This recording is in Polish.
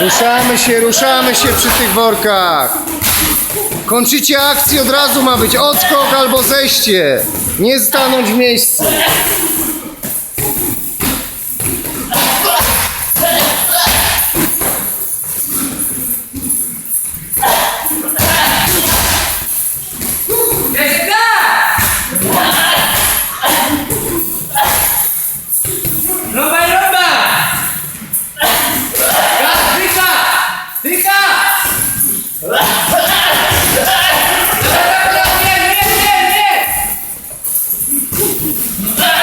Ruszamy się, ruszamy się przy tych workach. Kończycie akcję, od razu ma być odskok albo zejście. Nie stanąć w miejscu. Bye.